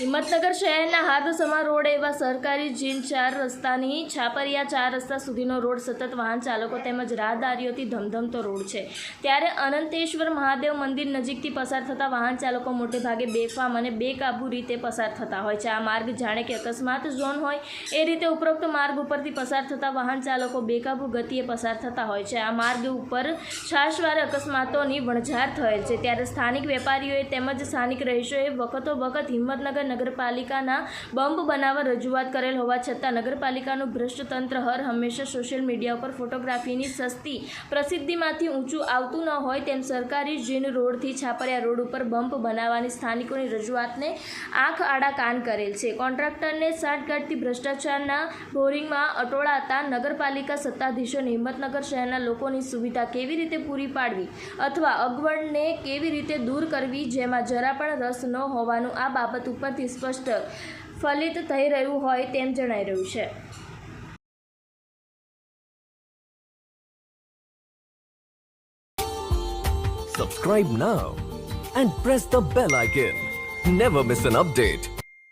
હિંમતનગર શહેરના હાથસમા રોડ એવા સરકારી જીન ચાર રસ્તાની છાપરિયા ચાર રસ્તા સુધીનો રોડ સતત વાહન ચાલકો તેમજ રાહદારીઓથી ધમધમતો રોડ છે. ત્યારે અનંતેશ્વર મહાદેવ મંદિર નજીકથી પસાર થતા વાહન ચાલકો મોટે ભાગે બેફામ અને બેકાબુ રીતે પસાર થતા હોય છે. આ માર્ગ જાણે કે અકસ્માત ઝોન હોય, એ રીતે ઉપરોક્ત માર્ગ ઉપરથી પસાર થતા વાહન ચાલકો બેકાબુ ગતિએ પસાર થતા હોય છે. આ માર્ગ ઉપર છાશવારે અકસ્માતોની વણઝાર થયેલ છે. ત્યારે સ્થાનિક વેપારીઓએ તેમજ સ્થાનિક રહીશોએ વખતો વખત હિંમતનગર નગરપાલિકાના બંબ બનાવવા રજૂઆત કરેલ હોવા છતાં નગરપાલિકાનું ભ્રષ્ટ તંત્ર હર હંમેશા સોશિયલ મીડિયા ઉપર ફોટોગ્રાફીની સસ્તી પ્રસિદ્ધિમાંથી ઊંચું આવતું ન હોય તેમ સરકારી જીન રોડથી છાપરિયા રોડ ઉપર બમ્પ બનાવવાની સ્થાનિકોની રજૂઆતને આંખ આડા કાન કરેલ છે. કોન્ટ્રાક્ટરને સાઠગાંઠથી ભ્રષ્ટાચારના બોરિંગમાં અટોળાતા નગરપાલિકા સત્તાધીશોને હિંમતનગર શહેરના લોકોની સુવિધા કેવી રીતે પૂરી પાડવી અથવા અગવડને કેવી રીતે દૂર કરવી જેમાં જરા પણ રસ ન હોવાનું આ બાબત ઉપરથી સ્પષ્ટ ફલિત થઈ રહ્યું હોય તેમ જણાઈ રહ્યું છે Subscribe now and press the bell icon. Never miss an update.